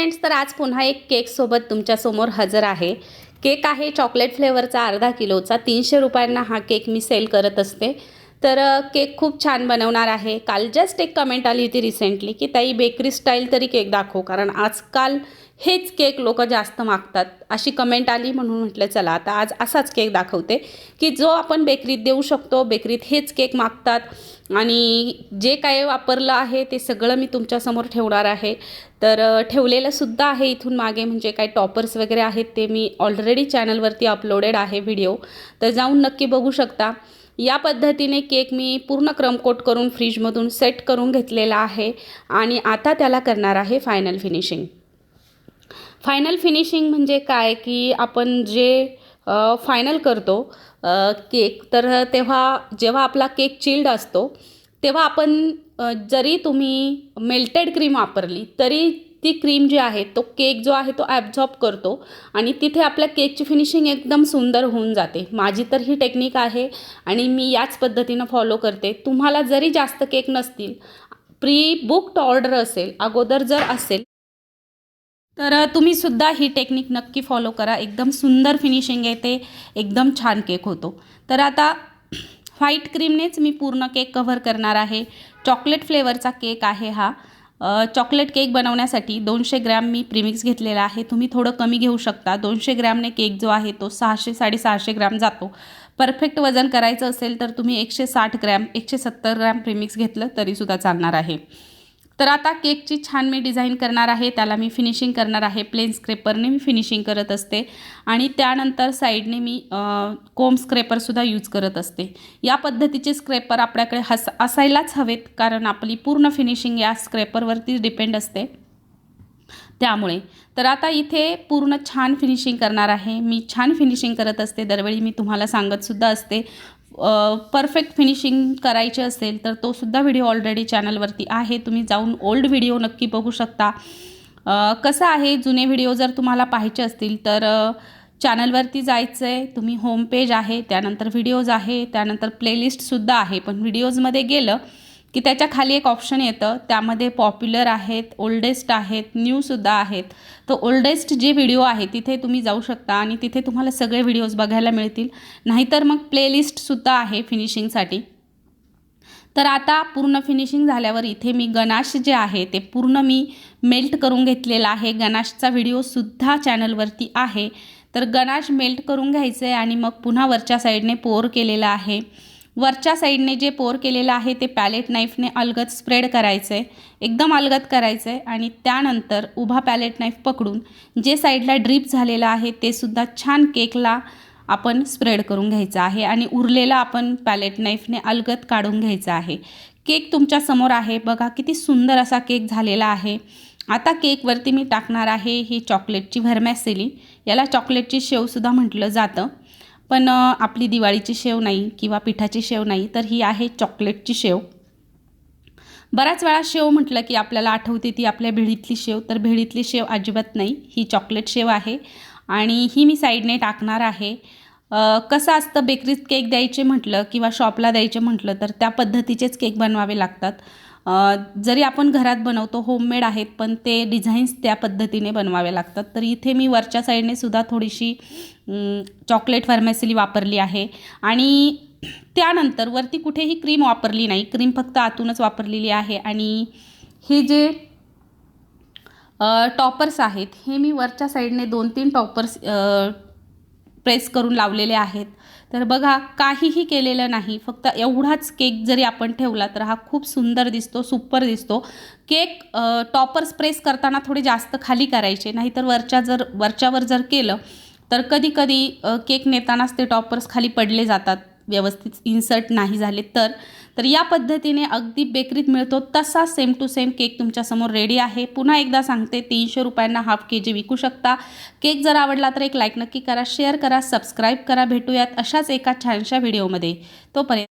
Friends तर आज पुन्हा एक केकसोबत तुमच्यासमोर हजर आहे. केक आहे चॉकलेट फ्लेवरचा अर्धा किलोचा. तीनशे रुपयांना हा केक मी सेल करत असते. तर केक खूप छान बनवणार आहे. काल जस्ट एक कमेंट आली होती रिसेंटली की ताई बेकरी स्टाईल तरी केक दाखव कारण आजकाल हेच केक लोक जास्त मागतात. अशी कमेंट आली म्हणून म्हटलं चला आता आज असाच केक दाखवते की जो आपण बेकरीत देऊ शकतो बेकरीत हेच केक मागतात आणि जे काय वापरलं आहे ते सगळं मी तुमच्यासमोर ठेवणार आहे. तर ठेवलेलंसुद्धा आहे इथून मागे म्हणजे काही टॉपर्स वगैरे आहेत ते मी ऑलरेडी चॅनलवरती अपलोडेड आहे व्हिडिओ तर जाऊन नक्की बघू शकता. या पद्धतीने केक मी पूर्ण क्रमकोट करून फ्रीजमधून सेट करून घेतलेला आहे आणि आता त्याला करणार आहे फायनल फिनिशिंग फायनल फिनिशिंग म्हणजे काय? की आपण जे फायनल करतो केक तर तेव्हा जेव्हा आपला केक चिल्ड असतो तेव्हा आपण जरी तुम्ही मेल्टेड क्रीम वापरली तरी ती क्रीम जी आहे तो केक जो आहे तो ॲब्झॉर्ब करतो आणि तिथे आपल्या केकची फिनिशिंग एकदम सुंदर होऊन जाते. माझी तर ही टेक्निक आहे आणि मी याच पद्धतीनं फॉलो करते. तुम्हाला जरी जास्त केक नसतील प्री बुक्ड ऑर्डर असेल अगोदर जर असेल तर तुम्ही सुद्धा ही टेक्निक नक्की फॉलो करा. एकदम सुंदर फिनिशिंग येते एकदम छान केक होतो. तर आता व्हाईट क्रीमनेच मी पूर्ण केक कव्हर करणार आहे. चॉकलेट फ्लेवरचा केक आहे हा. चॉकलेट केक बनवण्यासाठी दोनशे ग्रॅम मी प्रीमिक्स घेतलेला आहे. तुम्ही थोडं कमी घेऊ शकता. दोनशे ग्रॅमने केक जो आहे तो सहाशे साडेसहाशे ग्रॅम जातो. परफेक्ट वजन करायचं असेल तर तुम्ही एकशे साठ ग्रॅम एकशे सत्तर ग्रॅम प्रीमिक्स घेतलं तरीसुद्धा चालणार आहे. तर आता केकची छान मी डिझाईन करणार आहे त्याला मी फिनिशिंग करणार आहे प्लेन स्क्रेपरने मी फिनिशिंग करत असते. आणि त्यानंतर साईडने मी कोम स्क्रेपरसुद्धा यूज करत असते. या पद्धतीचे स्क्रेपर आपल्याकडे हस असायलाच हवेत कारण आपली पूर्ण फिनिशिंग या स्क्रेपरवरतीच डिपेंड असते. त्यामुळे. तर आता इथे पूर्ण छान फिनिशिंग करणार आहे. मी छान फिनिशिंग करत असते. दरवेळी मी तुम्हाला सांगतसुद्धा असते. परफेक्ट फिनिशिंग करायची असेल तर तो सुद्धा व्हिडिओ ऑलरेडी चॅनलवरती आहे. तुम्ही जाऊन ओल्ड व्हिडिओ नक्की बघू शकता. कसं आहे जुने व्हिडिओ जर तुम्हाला पाहायचे असतील तर चॅनलवरती जायचं आहे तुम्ही होम पेज आहे त्यानंतर व्हिडिओज आहे त्यानंतर प्लेलिस्टसुद्धा आहे. पण व्हिडिओजमध्ये गेलं की त्याच्याखाली एक ऑप्शन येतं. त्यामध्ये पॉप्युलर आहेत ओल्डेस्ट आहेत न्यूसुद्धा आहेत. तर ओल्डेस्ट जे व्हिडिओ आहे तिथे तुम्ही जाऊ शकता आणि तिथे तुम्हाला सगळे व्हिडिओज बघायला मिळतील. नाहीतर मग प्लेलिस्टसुद्धा आहे फिनिशिंगसाठी तर आता पूर्ण फिनिशिंग झाल्यावर इथे मी गणाश जे आहे ते पूर्ण मी मेल्ट करून घेतलेला आहे. गणाशचा व्हिडिओसुद्धा चॅनलवरती आहे. तर गणाश मेल्ट करून घ्यायचं आहे आणि मग पुन्हा वरच्या साईडने पोर केलेलं आहे. वरच्या साईडने जे पोर केलेलं आहे ते पॅलेट नाईफने अलगद स्प्रेड करायचं आहे एकदम अलगद करायचं आहे आणि त्यानंतर उभा पॅलेट नाईफ पकडून जे साईडला ड्रीप झालेलं आहे ते सुद्धा छान केकला आपण स्प्रेड करून घ्यायचं आहे आणि उरलेला आपण पॅलेट नाईफने अलगद काढून घ्यायचा आहे. केक तुमच्यासमोर आहे. बघा किती सुंदर असा केक झालेला आहे. आता केकवरती मी टाकणार आहे ही चॉकलेटची भरमॅसेली याला चॉकलेटची शेवसुद्धा म्हटलं जातं. पण आपली दिवाळीची शेव नाही किंवा पिठाची शेव नाही तर ही आहे चॉकलेटची शेव. बऱ्याच वेळा शेव म्हटलं की आपल्याला आठवते ती आपल्या भेळीतली शेव तर भेळीतली शेव अजिबात नाही. ही चॉकलेट शेव आहे आणि ही मी साईडने टाकणार आहे. कसं असतं बेकरीत केक द्यायचे म्हटलं किंवा शॉपला द्यायचे म्हटलं तर त्या पद्धतीचेच केक बनवावे लागतात. जरी आपण घरात बनवतो होममेड आहेत पण ते डिझाईन्स त्या पद्धतीने बनवावे लागतात. तर इथे मी वरच्या साईडने सुद्धा थोडीशी चॉकलेट फार्मॅसिली वापरली आहे. आणि त्यानंतर वरती कुठेही क्रीम वापरली नाही. क्रीम फक्त आतूनच वापरलेली आहे. आणि हे जे टॉपर्स आहेत हे मी वरच्या साईडने दोन तीन टॉपर्स प्रेस करून लावलेले आहेत. तर बघा काहीही केलेलं नाही. फक्त एवढाच केक जरी आपण ठेवला तर हा खूप सुंदर दिसतो सुपर दिसतो. केक टॉपर्स प्रेस करताना थोडे जास्त खाली करायचे. नाहीतर वरच्या जर वरच्यावर जर केलं तर कधी कधी केक नेतानाच ते टॉपर्स खाली पडले जातात. व्यवस्थित इन्सर्ट नाही झाले तर तर या पद्धतीने अगदी बेकरीत मिळतो तसा सेम टू सेम केक तुमच्यासमोर रेडी आहे. पुन्हा एकदा सांगते तीनशे रुपयांना हाफ के जी विकू शकता. केक जर आवडला तर एक लाईक नक्की करा शेअर करा सबस्क्राईब करा भेटूयात अशाच एका छानशा व्हिडिओमध्ये तोपर्यंत